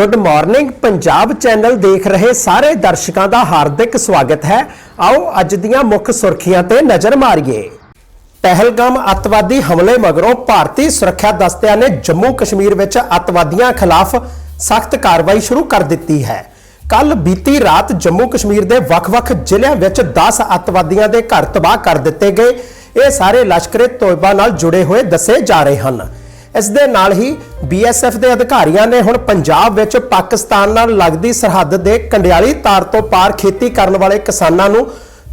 Good morning Punjab channel ਦੇਖ ਰਹੇ ਸਾਰੇ ਦਰਸ਼ਕਾਂ ਦਾ ਹਾਰਦਿਕ ਸਵਾਗਤ ਹੈ। ਆਓ ਅੱਜ ਦੀਆਂ ਮੁੱਖ ਸੁਰਖੀਆਂ ਤੇ ਨਜ਼ਰ ਮਾਰੀਏ। ਪਹਿਲਗਾਮ ਅੱਤਵਾਦੀ ਹਮਲੇ ਮਗਰੋਂ ਭਾਰਤੀ ਸੁਰੱਖਿਆ ਦਸਤਿਆਂ ਨੇ ਜੰਮੂ ਕਸ਼ਮੀਰ ਵਿੱਚ ਅੱਤਵਾਦੀਆਂ ਖਿਲਾਫ ਸਖਤ ਕਾਰਵਾਈ ਸ਼ੁਰੂ ਕਰ ਦਿੱਤੀ ਹੈ। ਕੱਲ ਬੀਤੀ ਰਾਤ ਜੰਮੂ ਕਸ਼ਮੀਰ ਦੇ ਵੱਖ-ਵੱਖ ਜ਼ਿਲ੍ਹਿਆਂ ਵਿੱਚ 10 ਅੱਤਵਾਦੀਆਂ ਦੇ ਘਰ ਤਬਾਹ ਕਰ ਦਿੱਤੇ ਗਏ। ਇਹ ਸਾਰੇ ਲਸ਼ਕਰੇ ਤੋਇਬਾ ਨਾਲ ਜੁੜੇ ਹੋਏ ਦੱਸੇ ਜਾ ਰਹੇ ਹਨ। ਇਸ ਦੇ ਨਾਲ ਹੀ ਬੀਐਸਐਫ ਦੇ ਅਧਿਕਾਰੀਆਂ ਨੇ ਹੁਣ ਪੰਜਾਬ ਵਿੱਚ ਪਾਕਿਸਤਾਨ ਨਾਲ ਲੱਗਦੀ ਸਰਹੱਦ ਦੇ ਕੰਡਿਆਲੀ ਤਾਰ ਤੋਂ ਪਾਰ ਖੇਤੀ ਕਰਨ ਵਾਲੇ ਕਿਸਾਨਾਂ ਨੂੰ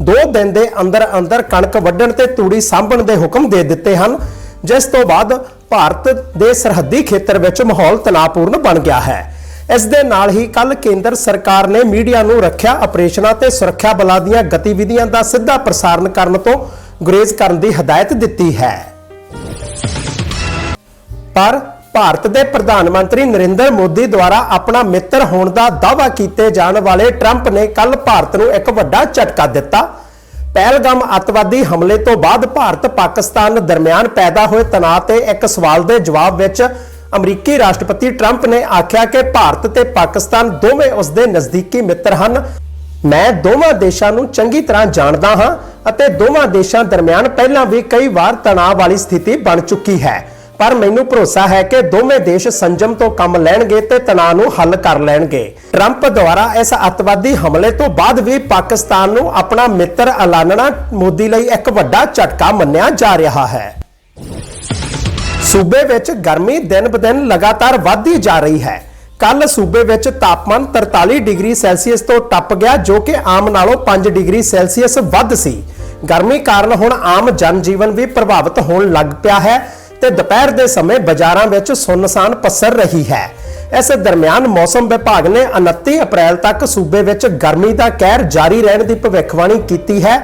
2 ਦਿਨ ਦੇ ਅੰਦਰ ਅੰਦਰ ਕਣਕ ਵੱਢਣ ਤੇ ਤੂੜੀ ਸਾਂਭਣ ਦੇ ਹੁਕਮ ਦੇ ਦਿੱਤੇ ਹਨ, ਜਿਸ ਤੋਂ ਬਾਅਦ ਭਾਰਤ ਦੇ ਸਰਹੱਦੀ ਖੇਤਰ ਵਿੱਚ ਮਾਹੌਲ ਤਣਾਅਪੂਰਨ ਬਣ ਗਿਆ ਹੈ। ਇਸ ਦੇ ਨਾਲ ਹੀ ਕੱਲ ਕੇਂਦਰ ਸਰਕਾਰ ਨੇ ਮੀਡੀਆ ਨੂੰ ਰੱਖਿਆ ਆਪਰੇਸ਼ਨਾਂ ਤੇ ਸੁਰੱਖਿਆ ਬਲਾਂ ਦੀਆਂ ਗਤੀਵਿਧੀਆਂ ਦਾ ਸਿੱਧਾ ਪ੍ਰਸਾਰਣ ਕਰਨ ਤੋਂ ਗੁਰੇਜ਼ ਕਰਨ ਦੀ ਹਦਾਇਤ ਦਿੱਤੀ ਹੈ। ਪਰ ਭਾਰਤ ਦੇ ਪ੍ਰਧਾਨ ਮੰਤਰੀ ਨਰਿੰਦਰ ਮੋਦੀ ਦੁਆਰਾ ਆਪਣਾ ਮਿੱਤਰ ਹੋਣ ਦਾ ਦਾਅਵਾ ਕੀਤੇ ਜਾਣ ਵਾਲੇ ਟਰੰਪ ਨੇ ਕੱਲ ਭਾਰਤ ਨੂੰ ਇੱਕ ਵੱਡਾ ਝਟਕਾ ਦਿੱਤਾ। ਪਹਿਲਗਾਮ ਅੱਤਵਾਦੀ ਹਮਲੇ ਤੋਂ ਬਾਅਦ ਭਾਰਤ ਪਾਕਿਸਤਾਨ ਦਰਮਿਆਨ ਪੈਦਾ ਹੋਏ ਤਣਾਅ ਤੇ ਇੱਕ ਸਵਾਲ ਦੇ ਜਵਾਬ ਵਿੱਚ ਅਮਰੀਕੀ ਰਾਸ਼ਟਰਪਤੀ ਟਰੰਪ ਨੇ ਆਖਿਆ ਕਿ ਭਾਰਤ ਤੇ ਪਾਕਿਸਤਾਨ ਦੋਵੇਂ ਉਸ ਦੇ ਨਜ਼ਦੀਕੀ ਮਿੱਤਰ ਹਨ। ਮੈਂ ਦੋਵਾਂ ਦੇਸ਼ਾਂ ਨੂੰ ਚੰਗੀ ਤਰ੍ਹਾਂ ਜਾਣਦਾ ਹਾਂ ਅਤੇ ਦੋਵਾਂ ਦੇਸ਼ਾਂ ਦਰਮਿਆਨ ਪਹਿਲਾਂ ਵੀ ਕਈ ਵਾਰ ਤਣਾਅ ਵਾਲੀ ਸਥਿਤੀ ਬਣ ਚੁੱਕੀ ਹੈ। ਪਰ ਮੈਨੂੰ ਭਰੋਸਾ ਹੈ ਕਿ ਦੋਵੇਂ ਦੇਸ਼ ਸੰਜਮ ਤੋਂ ਕੰਮ ਲੈਣਗੇ ਤੇ ਤਣਾਅ ਨੂੰ ਹੱਲ ਕਰ ਲੈਣਗੇ। ਟਰੰਪ ਦੁਆਰਾ ਇਸ ਅੱਤਵਾਦੀ ਹਮਲੇ ਤੋਂ ਬਾਅਦ ਵੀ ਪਾਕਿਸਤਾਨ ਨੂੰ ਆਪਣਾ ਮਿੱਤਰ ਐਲਾਨਣਾ ਮੋਦੀ ਲਈ ਇੱਕ ਵੱਡਾ ਝਟਕਾ ਮੰਨਿਆ ਜਾ ਰਿਹਾ ਹੈ। ਸੂਬੇ ਵਿੱਚ ਗਰਮੀ ਦਿਨ-ਬਦਿਨ ਲਗਾਤਾਰ ਵਧਦੀ ਜਾ ਰਹੀ ਹੈ। ਕੱਲ ਸੂਬੇ ਵਿੱਚ ਤਾਪਮਾਨ 43 ਡਿਗਰੀ ਸੈਲਸੀਅਸ ਤੋਂ ਟੱਪ ਗਿਆ, ਜੋ ਕਿ ਆਮ ਨਾਲੋਂ 5 ਡਿਗਰੀ ਸੈਲਸੀਅਸ ਵੱਧ ਸੀ। ਗਰਮੀ ਕਾਰਨ ਹੁਣ ਆਮ ਜਨਜੀਵਨ ਵੀ ਪ੍ਰਭਾਵਿਤ ਹੋਣ ਲੱਗ ਪਿਆ ਹੈ। ਤੇ ਦੁਪਹਿਰ ਦੇ ਸਮੇਂ ਬਾਜ਼ਾਰਾਂ ਵਿੱਚ ਸੁੰਨਸਾਨ ਪਸਰ ਰਹੀ ਹੈ। ਇਸ ਦਰਮਿਆਨ ਮੌਸਮ ਵਿਭਾਗ ਨੇ 29 ਅਪ੍ਰੈਲ ਤੱਕ ਸੂਬੇ ਵਿੱਚ ਗਰਮੀ ਦਾ ਕਹਿਰ ਜਾਰੀ ਰਹਿਣ ਦੀ ਭਵਿੱਖਬਾਣੀ ਕੀਤੀ ਹੈ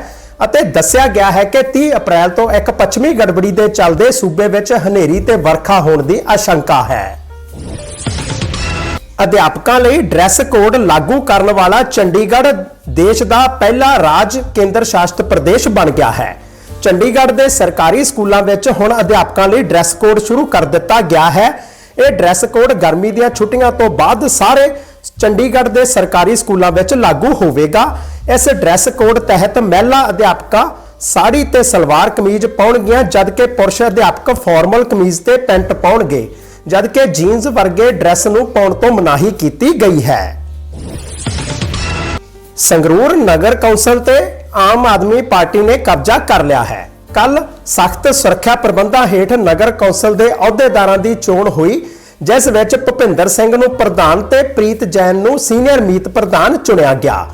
ਅਤੇ ਦੱਸਿਆ ਗਿਆ ਹੈ ਕਿ 30 ਅਪ੍ਰੈਲ ਤੋਂ ਇੱਕ ਪੱਛਮੀ ਗੜਬੜੀ ਦੇ ਚੱਲਦੇ ਸੂਬੇ ਵਿੱਚ ਹਨੇਰੀ ਤੇ ਵਰਖਾ ਹੋਣ ਦੀ ਆਸ਼ੰਕਾ ਹੈ। ਅਧਿਆਪਕਾਂ ਲਈ ਡਰੈਸ ਕੋਡ ਲਾਗੂ ਕਰਨ ਵਾਲਾ ਚੰਡੀਗੜ੍ਹ ਦੇਸ਼ ਦਾ ਪਹਿਲਾ ਰਾਜ ਕੇਂਦਰ ਸ਼ਾਸਿਤ ਪ੍ਰਦੇਸ਼ ਬਣ ਗਿਆ ਹੈ। ਚੰਡੀਗੜ੍ਹ ਦੇ ਸਰਕਾਰੀ ਸਕੂਲਾਂ ਵਿੱਚ ਹੁਣ ਅਧਿਆਪਕਾਂ ਲਈ ਡਰੈਸ ਕੋਡ ਸ਼ੁਰੂ ਕਰ ਦਿੱਤਾ ਗਿਆ ਹੈ। ਇਹ ਡਰੈਸ ਕੋਡ ਗਰਮੀ ਦੀਆਂ ਛੁੱਟੀਆਂ ਤੋਂ ਬਾਅਦ ਸਾਰੇ ਚੰਡੀਗੜ੍ਹ ਦੇ ਸਰਕਾਰੀ ਸਕੂਲਾਂ ਵਿੱਚ ਲਾਗੂ ਹੋਵੇਗਾ। ਇਸ ਡਰੈਸ ਕੋਡ ਤਹਿਤ ਮਹਿਲਾ ਅਧਿਆਪਕਾਂ ਸਾੜੀ ਤੇ ਸਲਵਾਰ ਕਮੀਜ਼ ਪਾਉਣਗੀਆਂ, ਜਦਕਿ ਪੁਰਸ਼ ਅਧਿਆਪਕ ਫਾਰਮਲ ਕਮੀਜ਼ ਤੇ ਪੈਂਟ ਪਾਉਣਗੇ, ਜਦਕਿ ਜੀਨਸ ਵਰਗੇ ਡਰੈਸ ਨੂੰ ਪਾਉਣ ਤੋਂ ਮਨਾਹੀ ਕੀਤੀ ਗਈ ਹੈ। ਸੰਗਰੂਰ ਨਗਰ ਕੌਂਸਲ ਤੇ ਆਮ ਆਦਮੀ ਪਾਰਟੀ ਨੇ ਕਬਜ਼ਾ ਕਰ ਲਿਆ ਹੈ। ਕੱਲ ਸਖਤ ਸੁਰੱਖਿਆ ਪ੍ਰਬੰਧਾਂ ਹੇਠ ਨਗਰ ਕੌਂਸਲ ਦੇ ਅਹੁਦੇਦਾਰਾਂ ਦੀ ਚੋਣ ਹੋਈ, ਜਿਸ ਵਿੱਚ ਭੁਪਿੰਦਰ ਸਿੰਘ ਨੂੰ ਪ੍ਰਧਾਨ ਤੇ ਪ੍ਰੀਤ ਜੈਨ ਨੂੰ ਸੀਨੀਅਰ ਮੀਤ ਪ੍ਰਧਾਨ ਚੁਣਿਆ ਗਿਆ।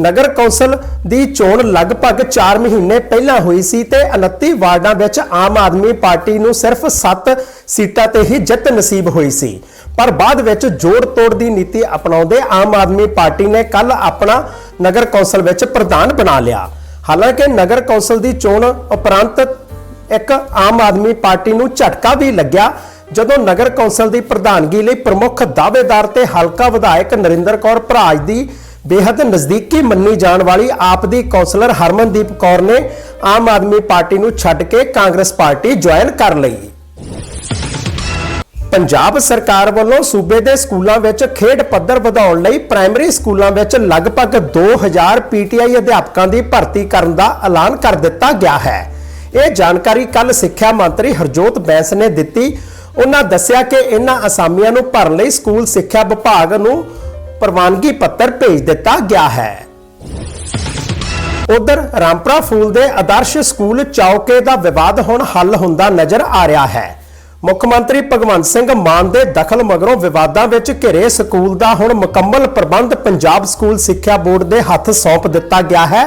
ਨਗਰ ਕੌਂਸਲ ਦੀ ਚੋਣ ਲਗਭਗ 4 ਮਹੀਨੇ ਪਹਿਲਾਂ ਹੋਈ ਸੀ ਤੇ 29 ਵਾਰਡਾਂ ਵਿੱਚ ਆਮ ਆਦਮੀ ਪਾਰਟੀ ਨੂੰ ਸਿਰਫ 7 ਸੀਟਾਂ ਤੇ ਹੀ ਜਿੱਤ ਨਸੀਬ ਹੋਈ ਸੀ। ਪਰ ਬਾਅਦ ਵਿੱਚ ਜੋੜ ਤੋੜ ਦੀ ਨੀਤੀ ਅਪਣਾਉਂਦੇ ਆਮ ਆਦਮੀ ਪਾਰਟੀ ਨੇ ਕੱਲ ਆਪਣਾ ਨਗਰ ਕੌਂਸਲ ਵਿੱਚ ਪ੍ਰਧਾਨ ਬਣਾ ਲਿਆ। ਹਾਲਾਂਕਿ ਨਗਰ ਕੌਂਸਲ ਦੀ ਚੋਣ ਉਪਰੰਤ ਇੱਕ ਆਮ ਆਦਮੀ ਪਾਰਟੀ ਨੂੰ ਝਟਕਾ ਵੀ ਲੱਗਿਆ, ਜਦੋਂ ਨਗਰ ਕੌਂਸਲ ਦੀ ਪ੍ਰਧਾਨਗੀ ਲਈ ਪ੍ਰਮੁੱਖ ਦਾਅਵੇਦਾਰ ਤੇ ਹਲਕਾ ਵਿਧਾਇਕ ਨਰਿੰਦਰ ਕੌਰ ਭਰਾਜ ਦੀ ਬੇहद ਨਜ਼ਦੀਕੀ ਮੰਨੀ ਜਾਣ ਵਾਲੀ ਆਪ ਦੀ ਕੌਂਸਲਰ ਹਰਮਨਦੀਪ ਕੌਰ ਨੇ ਆਮ ਆਦਮੀ ਪਾਰਟੀ ਨੂੰ ਛੱਡ ਕੇ ਕਾਂਗਰਸ ਪਾਰਟੀ ਜੁਆਇਨ ਕਰ ਲਈ। ਪੰਜਾਬ ਸਰਕਾਰ ਵੱਲੋਂ ਸੂਬੇ ਦੇ ਸਕੂਲਾਂ ਵਿੱਚ ਖੇਡ ਪੱਧਰ ਵਧਾਉਣ ਲਈ ਪ੍ਰਾਇਮਰੀ ਸਕੂਲਾਂ ਵਿੱਚ ਲਗਭਗ 2000 ਪੀਟੀਆਈ ਅਧਿਆਪਕਾਂ ਦੀ ਭਰਤੀ ਕਰਨ ਦਾ ਐਲਾਨ ਕਰ ਦਿੱਤਾ ਗਿਆ ਹੈ। ਇਹ ਜਾਣਕਾਰੀ ਕੱਲ ਸਿੱਖਿਆ ਮੰਤਰੀ ਹਰਜੋਤ ਬੈਂਸ ਨੇ ਦਿੱਤੀ। ਉਹਨਾਂ ਦੱਸਿਆ ਕਿ ਇਹਨਾਂ ਅਸਾਮੀਆਂ ਨੂੰ ਭਰਨ ਲਈ ਸਕੂਲ ਸਿੱਖਿਆ ਵਿਭਾਗ ਨੂੰ ਪ੍ਰਵਾਨਗੀ ਪੱਤਰ ਭੇਜ ਦਿੱਤਾ ਗਿਆ ਹੈ। ਉਧਰ ਰਾਮਪਰਾ ਫੂਲ ਦੇ ਆਦਰਸ਼ ਸਕੂਲ ਚੌਕੇ ਦਾ ਵਿਵਾਦ ਹੁਣ ਹੱਲ ਹੁੰਦਾ ਨਜ਼ਰ ਆ ਰਿਹਾ ਹੈ। ਮੁੱਖ ਮੰਤਰੀ ਭਗਵੰਤ ਸਿੰਘ ਮਾਨ ਦੇ ਦਖਲ ਮਗਰੋਂ ਵਿਵਾਦਾਂ ਵਿੱਚ ਘਿਰੇ ਸਕੂਲ ਦਾ ਹੁਣ ਮੁਕੰਮਲ ਪ੍ਰਬੰਧ ਪੰਜਾਬ ਸਕੂਲ ਸਿੱਖਿਆ ਬੋਰਡ ਦੇ ਹੱਥ ਸੌਂਪ ਦਿੱਤਾ ਗਿਆ ਹੈ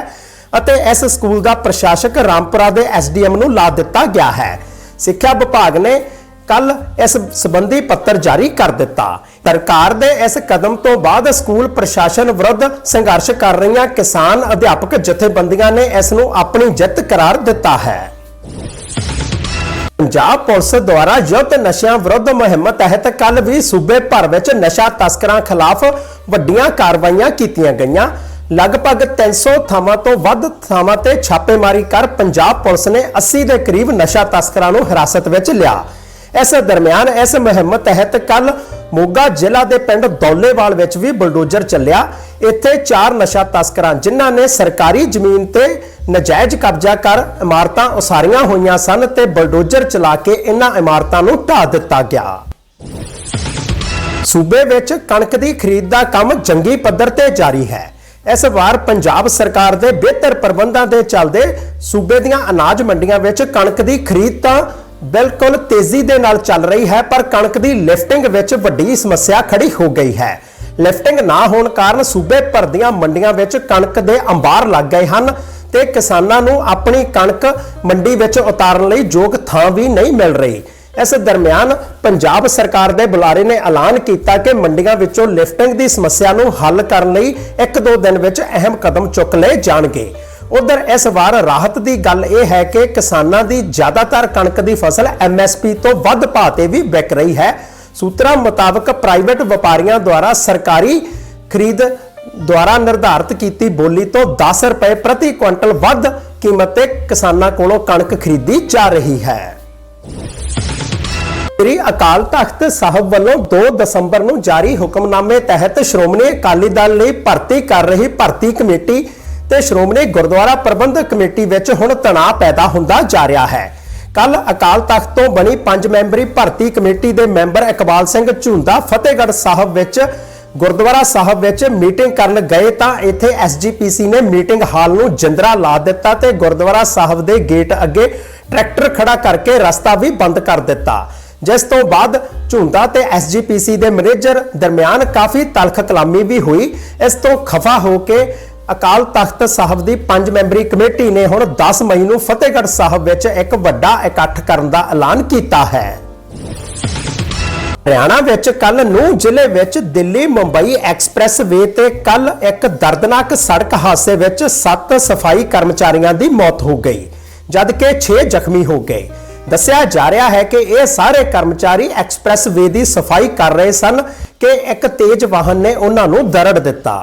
ਅਤੇ ਇਸ ਸਕੂਲ ਦਾ ਪ੍ਰਸ਼ਾਸਕ ਰਾਮਪੁਰਾ ਦੇ ਐਸਡੀਐਮ ਨੂੰ ਲਾ ਦਿੱਤਾ ਗਿਆ ਹੈ। ਸਿੱਖਿਆ ਵਿਭਾਗ ਨੇ ਕੱਲ ਇਸ ਸਬੰਧੀ ਪੱਤਰ ਜਾਰੀ ਕਰ ਦਿੱਤਾ। ਸਰਕਾਰ ਦੇ ਇਸ ਕਦਮ ਤੋਂ ਬਾਅਦ ਸਕੂਲ ਪ੍ਰਸ਼ਾਸਨ ਵਿਰੁੱਧ ਸੰਘਰਸ਼ ਕਰ ਰਹੀਆਂ ਕਿਸਾਨ ਅਧਿਆਪਕ ਜਥੇਬੰਦੀਆਂ ਨੇ ਇਸ ਨੂੰ ਆਪਣੀ ਜਿੱਤ ਕਰਾਰ ਦਿੱਤਾ ਹੈ। ਪੰਜਾਬ ਪੁਲਿਸ ਦੁਆਰਾ ਯੁੱਧ ਨਸ਼ਿਆਂ ਵਿਰੁੱਧ ਮੁਹਿੰਮ ਤਹਿਤ ਕੱਲ ਵੀ ਸੂਬੇ ਭਰ ਵਿੱਚ ਨਸ਼ਾ ਤਸਕਰਾਂ ਖਿਲਾਫ ਵੱਡੀਆਂ ਕਾਰਵਾਈਆਂ ਕੀਤੀਆਂ ਗਈਆਂ। ਲਗਭਗ 300 ਥਾਵਾਂ ਤੋਂ ਵੱਧ ਥਾਵਾਂ ਤੇ ਛਾਪੇਮਾਰੀ ਕਰ ਪੰਜਾਬ ਪੁਲਿਸ ਨੇ 80 ਦੇ ਕਰੀਬ ਨਸ਼ਾ ਤਸਕਰਾਂ ਨੂੰ ਹਿਰਾਸਤ ਵਿੱਚ ਲਿਆ। ਇਸ ਦਰਮਿਆਨ ਇਸ ਮੁਹਿੰਮ ਤਹਿਤ ਕੱਲ ਮੋਗਾ ਜ਼ਿਲ੍ਹਾ ਦੇ ਪਿੰਡ ਦੌਲੇਵਾਲ ਵਿੱਚ ਵੀ ਬਲਡੋਜ਼ਰ ਚੱਲਿਆ। ਇੱਥੇ ਚਾਰ ਨਸ਼ਾ ਤਸਕਰਾਂ, ਜਿਨ੍ਹਾਂ ਨੇ ਸਰਕਾਰੀ ਜ਼ਮੀਨ ਤੇ ਨਜਾਇਜ਼ ਕਬਜ਼ਾ ਕਰ ਇਮਾਰਤਾਂ ਉਸਾਰੀਆਂ ਹੋਈਆਂ ਸਨ ਤੇ ਬਲਡੋਜ਼ਰ ਚਲਾ ਕੇ ਇਹਨਾਂ ਇਮਾਰਤਾਂ ਨੂੰ ਢਾਹ ਦਿੱਤਾ ਗਿਆ। ਸੂਬੇ ਵਿੱਚ ਕਣਕ ਦੀ ਖਰੀਦ ਦਾ ਕੰਮ ਜੰਗੀ ਪੱਧਰ ਤੇ ਜਾਰੀ ਹੈ। ਇਸ ਵਾਰ ਪੰਜਾਬ ਸਰਕਾਰ ਦੇ ਬਿਹਤਰ ਪ੍ਰਬੰਧਾਂ ਦੇ ਚੱਲਦੇ ਸੂਬੇ ਦੀਆਂ ਅਨਾਜ ਮੰਡੀਆਂ ਵਿੱਚ ਕਣਕ ਦੀ ਖਰੀਦ ਤਾਂ ਬਿਲਕੁਲ ਤੇਜ਼ੀ ਦੇ ਨਾਲ ਚੱਲ ਰਹੀ ਹੈ, ਪਰ ਕਣਕ ਦੀ ਲਿਫਟਿੰਗ ਵਿੱਚ ਵੱਡੀ ਸਮੱਸਿਆ ਖੜੀ ਹੋ ਗਈ ਹੈ। ਲਿਫਟਿੰਗ ਨਾ ਹੋਣ ਕਾਰਨ ਸੂਬੇ ਭਰ ਦੀਆਂ ਮੰਡੀਆਂ ਵਿੱਚ ਕਣਕ ਦੇ ਅੰਬਾਰ ਲੱਗ ਗਏ ਹਨ ਤੇ ਕਿਸਾਨਾਂ ਨੂੰ ਆਪਣੀ ਕਣਕ ਮੰਡੀ ਵਿੱਚ ਉਤਾਰਨ ਲਈ ਯੋਗ ਥਾਂ ਵੀ ਨਹੀਂ ਮਿਲ ਰਹੀ। ਇਸ ਦਰਮਿਆਨ ਪੰਜਾਬ ਸਰਕਾਰ ਦੇ ਬੁਲਾਰੇ ਨੇ ਐਲਾਨ ਕੀਤਾ ਕਿ ਮੰਡੀਆਂ ਵਿੱਚੋਂ ਲਿਫਟਿੰਗ ਦੀ ਸਮੱਸਿਆ ਨੂੰ ਹੱਲ ਕਰਨ ਲਈ ਇੱਕ ਦੋ ਦਿਨ ਵਿੱਚ ਅਹਿਮ ਕਦਮ ਚੁੱਕ ਲਏ ਜਾਣਗੇ। ਉਧਰ ਇਸ ਵਾਰ ਰਾਹਤ ਦੀ ਗੱਲ ਇਹ ਹੈ ਕਿ ਕਿਸਾਨਾਂ ਦੀ ਜ਼ਿਆਦਾਤਰ ਕਣਕ ਦੀ ਫਸਲ MSP ਤੋਂ ਵੱਧ ਭਾਅ ਤੇ ਵੀ ਵਿਕ ਰਹੀ ਹੈ। ਸੂਤਰਾਂ ਮੁਤਾਬਕ ਪ੍ਰਾਈਵੇਟ ਵਪਾਰੀਆਂ ਦੁਆਰਾ ਸਰਕਾਰੀ ਖਰੀਦ ਦੁਆਰਾ ਨਿਰਧਾਰਤ ਕੀਤੀ ਬੋਲੀ ਤੋਂ 10 ਰੁਪਏ ਪ੍ਰਤੀ ਕੁਇੰਟਲ ਵੱਧ ਕੀਮਤ ਤੇ ਕਿਸਾਨਾਂ ਕੋਲੋਂ ਕਣਕ ਖਰੀਦੀ ਜਾ ਰਹੀ ਹੈ। ਸ੍ਰੀ ਅਕਾਲ ਤਖਤ ਸਾਹਿਬ ਵੱਲੋਂ 2 ਦਸੰਬਰ ਨੂੰ ਜਾਰੀ ਹੁਕਮਨਾਮੇ ਤਹਿਤ ਸ਼੍ਰੋਮਣੀ ਅਕਾਲੀ ਦਲ ਲਈ ਭਰਤੀ ਕਰ ਰਹੀ ਭਰਤੀ ਕਮੇਟੀ ਤੇ ਸ਼੍ਰੋਮਣੀ ਗੁਰਦੁਆਰਾ ਪ੍ਰਬੰਧਕ ਕਮੇਟੀ ਵਿੱਚ ਹੁਣ ਤਣਾਅ ਪੈਦਾ ਹੁੰਦਾ ਜਾ ਰਿਹਾ ਹੈ। ਕੱਲ ਅਕਾਲ ਤਖਤ ਤੋਂ ਬਣੀ ਪੰਜ ਮੈਂਬਰੀ ਭਰਤੀ ਕਮੇਟੀ ਦੇ ਮੈਂਬਰ ਇਕਬਾਲ ਸਿੰਘ ਝੁੰਦਾ ਫਤਿਹਗੜ੍ਹ ਸਾਹਿਬ ਵਿੱਚ ਗੁਰਦੁਆਰਾ ਸਾਹਿਬ ਵਿੱਚ ਮੀਟਿੰਗ ਕਰਨ ਗਏ ਤਾਂ ਇੱਥੇ ਐਸਜੀਪੀਸੀ ਨੇ ਮੀਟਿੰਗ ਹਾਲ ਨੂੰ ਜਿੰਦਰਾ ਲਾ ਦਿੱਤਾ ਤੇ ਗੁਰਦੁਆਰਾ ਸਾਹਿਬ ਦੇ ਗੇਟ ਅੱਗੇ ਟਰੈਕਟਰ ਖੜਾ ਕਰਕੇ ਰਸਤਾ ਵੀ ਬੰਦ ਕਰ ਦਿੱਤਾ। ਜਿਸ ਤੋਂ ਬਾਅਦ ਝੁੰਦਾ ਤੇ ਐਸਜੀਪੀਸੀ ਦੇ ਮੈਨੇਜਰ ਦਰਮਿਆਨ ਕਾਫੀ ਤਲਖ ਕਲਾਮੀ ਵੀ ਹੋਈ। ਇਸ ਤੋਂ ਖਫਾ ਹੋ ਕੇ ਅਕਾਲ ਤਖਤ ਸਾਹਿਬ ਦੀ ਪੰਜ ਮੈਂਬਰੀ ਕਮੇਟੀ ਨੇ ਹੁਣ 10 ਮਈ ਨੂੰ ਫਤਿਹਗੜ੍ਹ ਸਾਹਿਬ ਵਿੱਚ ਇੱਕ ਵੱਡਾ ਇਕੱਠ ਕਰਨ ਦਾ ਐਲਾਨ ਕੀਤਾ ਹੈ। ਹਰਿਆਣਾ ਵਿੱਚ ਕੱਲ ਨੂੰ ਜ਼ਿਲ੍ਹੇ ਵਿੱਚ ਦਿੱਲੀ ਮੁੰਬਈ ਐਕਸਪ੍ਰੈਸ ਵੇ ਤੇ ਕੱਲ ਇੱਕ ਦਰਦਨਾਕ ਸੜਕ ਹਾਦਸੇ ਵਿੱਚ 7 ਸਫ਼ਾਈ ਕਰਮਚਾਰੀਆਂ ਦੀ ਮੌਤ ਹੋ ਗਈ, ਜਦਕਿ 6 ਜ਼ਖਮੀ ਹੋ ਗਏ। ਦੱਸਿਆ ਜਾ ਰਿਹਾ ਹੈ ਕਿ ਇਹ ਸਾਰੇ ਕਰਮਚਾਰੀ ਐਕਸਪ੍ਰੈਸ ਵੇ ਦੀ ਸਫ਼ਾਈ ਕਰ ਰਹੇ ਸਨ ਕਿ ਇੱਕ ਤੇਜ਼ ਵਾਹਨ ਨੇ ਉਹਨਾਂ ਨੂੰ ਦਰੜ ਦਿੱਤਾ।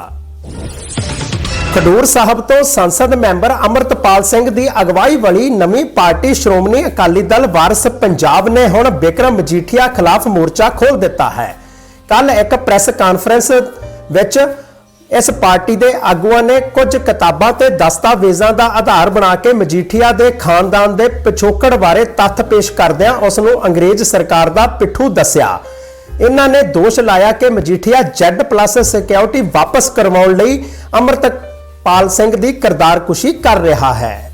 ਖਡੂਰ ਸਾਹਿਬ ਤੋਂ ਸੰਸਦ ਮੈਂਬਰ ਅਮਰਤਪਾਲ ਸਿੰਘ ਦੀ ਅਗਵਾਈ ਵਾਲੀ ਨਵੀਂ ਪਾਰਟੀ ਸ਼੍ਰੋਮਣੀ ਅਕਾਲੀ ਦਲ ਵਾਰਸ ਪੰਜਾਬ ਨੇ ਹੁਣ ਬਿਕਰਮ ਮਜੀਠੀਆ ਖਿਲਾਫ ਮੋਰਚਾ ਖੋਲ੍ਹ ਦਿੱਤਾ ਹੈ। ਕੱਲ ਇੱਕ ਪ੍ਰੈਸ ਕਾਨਫਰੰਸ ਵਿੱਚ ਇਸ ਪਾਰਟੀ ਦੇ ਆਗੂਆਂ ਨੇ ਕੁਝ ਕਿਤਾਬਾਂ ਤੇ ਦਸਤਾਵੇਜ਼ਾਂ ਦਾ ਆਧਾਰ ਬਣਾ ਕੇ ਮਜੀਠੀਆ ਦੇ ਖਾਨਦਾਨ ਦੇ ਪਿਛੋਕੜ ਬਾਰੇ ਤੱਥ ਪੇਸ਼ ਕਰਦਿਆਂ ਉਸ ਨੂੰ ਅੰਗਰੇਜ਼ ਸਰਕਾਰ ਦਾ ਪਿੱਠੂ ਦੱਸਿਆ। ਇਹਨਾਂ ਨੇ ਦੋਸ਼ ਲਾਇਆ ਕਿ ਮਜੀਠੀਆ Z+ ਸਿਕਿਉਰਿਟੀ ਵਾਪਸ ਕਰਵਾਉਣ ਲਈ ਪਾਲ ਸਿੰਘ ਦੀ ਕਿਰਦਾਰਕੁਸ਼ੀ ਕਰ ਰਿਹਾ ਹੈ।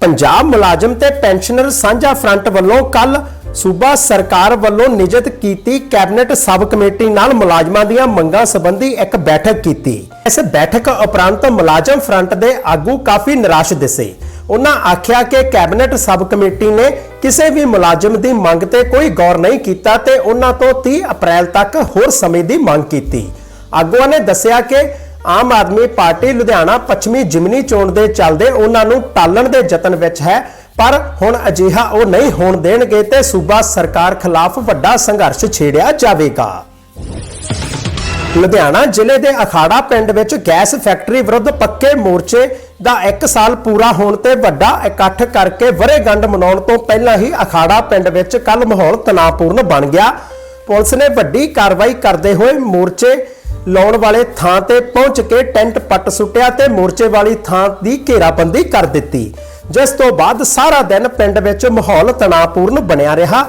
ਪੰਜਾਬ ਮੁਲਾਜ਼ਮ ਤੇ ਪੈਨਸ਼ਨਰ ਸਾਂਝਾ ਫਰੰਟ ਵੱਲੋਂ ਕੱਲ ਸੂਬਾ ਸਰਕਾਰ ਵੱਲੋਂ ਨਿਯਤ ਕੀਤੀ ਕੈਬਨਿਟ ਸਬ ਕਮੇਟੀ ਨਾਲ ਮੁਲਾਜ਼ਮਾਂ ਦੀਆਂ ਮੰਗਾਂ ਸੰਬੰਧੀ ਇੱਕ ਬੈਠਕ ਕੀਤੀ। ਇਸ ਬੈਠਕ ਉਪਰੰਤ ਮੁਲਾਜ਼ਮ ਫਰੰਟ ਦੇ ਆਗੂ ਕਾਫੀ ਨਿਰਾਸ਼ ਦਿਸੇ। ਉਹਨਾਂ ਆਖਿਆ ਕਿ ਕੈਬਨਿਟ ਸਬ ਕਮੇਟੀ ਨੇ ਕਿਸੇ ਵੀ ਮੁਲਾਜ਼ਮ ਦੀ ਮੰਗ ਤੇ ਕੋਈ ਗੌਰ ਨਹੀਂ ਕੀਤਾ ਤੇ ਉਹਨਾਂ ਤੋਂ 30 ਅਪ੍ਰੈਲ ਤੱਕ ਹੋਰ ਸਮੇਂ ਦੀ ਮੰਗ ਕੀਤੀ। ਆਗੂਆਂ ਨੇ ਦੱਸਿਆ ਕਿ ਆਮ ਆਦਮੀ ਪਾਰਟੀ ਲੁਧਿਆਣਾ ਪੱਛਮੀ ਜਿਮਨੀ ਚੋਣ ਦੇ ਚੱਲਦੇ ਉਹਨਾਂ ਨੂੰ ਟਾਲਣ ਦੇ ਯਤਨ ਵਿੱਚ ਹੈ, ਪਰ ਹੁਣ ਅਜਿਹਾ ਉਹ ਨਹੀਂ ਹੋਣ ਦੇਣਗੇ ਤੇ ਸੂਬਾ ਸਰਕਾਰ ਖਿਲਾਫ ਵੱਡਾ ਸੰਘਰਸ਼ ਛੇੜਿਆ ਜਾਵੇਗਾ। ਲੁਧਿਆਣਾ ਜ਼ਿਲ੍ਹੇ ਦੇ ਅਖਾੜਾ ਪਿੰਡ ਵਿੱਚ ਗੈਸ ਫੈਕਟਰੀ ਵਿਰੁੱਧ ਪੱਕੇ ਮੋਰਚੇ ਦਾ 1 ਸਾਲ ਪੂਰਾ ਹੋਣ ਤੇ ਵੱਡਾ ਇਕੱਠ ਕਰਕੇ ਵਰੇਗੰਢ ਮਨਾਉਣ ਤੋਂ ਪਹਿਲਾਂ ਹੀ ਅਖਾੜਾ ਪਿੰਡ ਵਿੱਚ ਕੱਲ ਮਾਹੌਲ ਤਣਾਅਪੂਰਨ ਬਣ ਗਿਆ। ਪੁਲਿਸ ਨੇ ਵੱਡੀ ਕਾਰਵਾਈ ਕਰਦੇ ਹੋਏ ਮੋਰਚੇ ਲਾਉਣ ਵਾਲੇ ਥਾਂ ਤੇ ਪਹੁੰਚ ਕੇ ਟੈਂਟ ਪੱਟ ਸੁੱਟਿਆ ਤੇ ਮੋਰਚੇ ਵਾਲੀ ਥਾਂ ਦੀ ਘੇਰਾਬੰਦੀ ਕਰ ਦਿੱਤੀ। ਜਿਸ ਤੋਂ ਬਾਅਦ ਸਾਰਾ ਦਿਨ ਪਿੰਡ ਵਿੱਚ ਮਾਹੌਲ ਤਣਾਅਪੂਰਨ ਬਣਿਆ ਰਿਹਾ।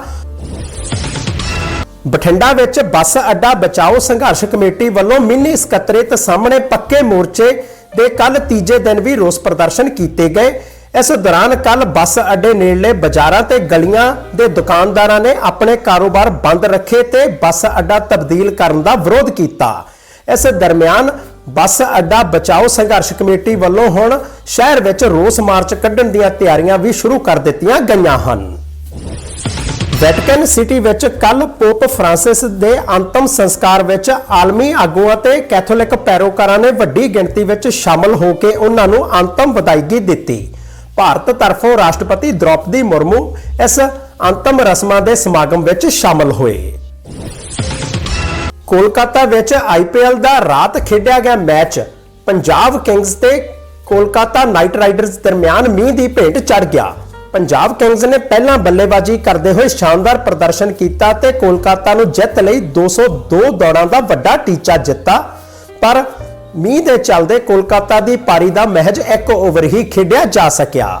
ਬਠਿੰਡਾ ਵਿੱਚ ਬੱਸ ਅੱਡਾ ਬਚਾਓ ਸੰਘਰਸ਼ ਕਮੇਟੀ ਵੱਲੋਂ ਮਿੰਨੀ ਸਕੱਤਰੇਤ ਸਾਹਮਣੇ ਪੱਕੇ ਮੋਰਚੇ ਦੇ ਕੱਲ ਤੀਜੇ ਦਿਨ ਵੀ ਰੋਸ ਪ੍ਰਦਰਸ਼ਨ ਕੀਤੇ ਗਏ। ਇਸ ਦੌਰਾਨ ਕੱਲ ਬੱਸ ਅੱਡੇ ਨੇੜਲੇ ਬਾਜ਼ਾਰਾਂ ਤੇ ਗਲੀਆਂ ਦੇ ਦੁਕਾਨਦਾਰਾਂ ਨੇ ਆਪਣੇ ਕਾਰੋਬਾਰ ਬੰਦ ਰੱਖੇ ਤੇ ਬੱਸ ਅੱਡਾ ਤਬਦੀਲ ਕਰਨ ਦਾ ਵਿਰੋਧ ਕੀਤਾ। ਇਸ ਦਰਮਿਆਨ ਬੱਸ ਅੱਡਾ ਬਚਾਓ ਸੰਘਰਸ਼ ਕਮੇਟੀ ਵੱਲੋਂ ਹੁਣ ਸ਼ਹਿਰ ਵਿੱਚ ਰੋਸ ਮਾਰਚ ਕੱਢਣ ਦੀਆਂ ਤਿਆਰੀਆਂ ਵੀ ਸ਼ੁਰੂ ਕਰ ਦਿੱਤੀਆਂ ਗਈਆਂ ਹਨ। ਵੈਟੀਕਨ ਸਿਟੀ ਵਿੱਚ ਕੱਲ ਪੋਪ ਫ੍ਰਾਂਸਿਸ ਦੇ ਅੰਤਮ ਸੰਸਕਾਰ ਵਿੱਚ ਆਲਮੀ ਆਗੂਆਂ ਤੇ ਕੈਥੋਲਿਕ ਪੈਰੋਕਾਰਾਂ ਨੇ ਵੱਡੀ ਗਿਣਤੀ ਵਿੱਚ ਸ਼ਾਮਲ ਹੋ ਕੇ ਉਹਨਾਂ ਨੂੰ ਅੰਤਮ ਵਿਦਾਇਗੀ ਦਿੱਤੀ। ਭਾਰਤ ਤਰਫੋਂ ਰਾਸ਼ਟਰਪਤੀ ਦ੍ਰੋਪਦੀ ਮੁਰਮੂ ਇਸ ਅੰਤਮ ਰਸਮਾਂ ਦੇ ਸਮਾਗਮ ਵਿੱਚ ਸ਼ਾਮਲ ਹੋਏ। ਕੋਲਕਾਤਾ ਵਿੱਚ ਆਈਪੀਐਲ ਦਾ ਰਾਤ ਖੇਡਿਆ ਗਿਆ ਮੈਚ। ਪੰਜਾਬ ਕਿੰਗਸ ਤੇ ਕੋਲਕਾਤਾ ਨਾਈਟ ਰਾਈਡਰਜ਼ ਦਰਮਿਆਨ ਮੀਂਹ ਦੀ ਭੇਟ ਚੜ ਗਿਆ। ਪੰਜਾਬ ਕਿੰਗਜ਼ ਨੇ ਪਹਿਲਾਂ ਬੱਲੇਬਾਜ਼ੀ ਕਰਦੇ ਹੋਏ ਸ਼ਾਨਦਾਰ ਪ੍ਰਦਰਸ਼ਨ ਕੀਤਾ ਤੇ ਕੋਲਕਾਤਾ ਨੂੰ ਜਿੱਤ ਲਈ 202 ਦੌੜਾਂ ਦਾ ਵੱਡਾ ਟੀਚਾ ਜਿੱਤਾ। ਪਰ ਮੀਂਹ ਦੇ ਚੱਲਦੇ ਕੋਲਕਾਤਾ ਦੀ ਪਾਰੀ ਦਾ ਮਹਿਜ ਇੱਕ ਓਵਰ ਹੀ ਖੇਡਿਆ ਜਾ ਸਕਿਆ।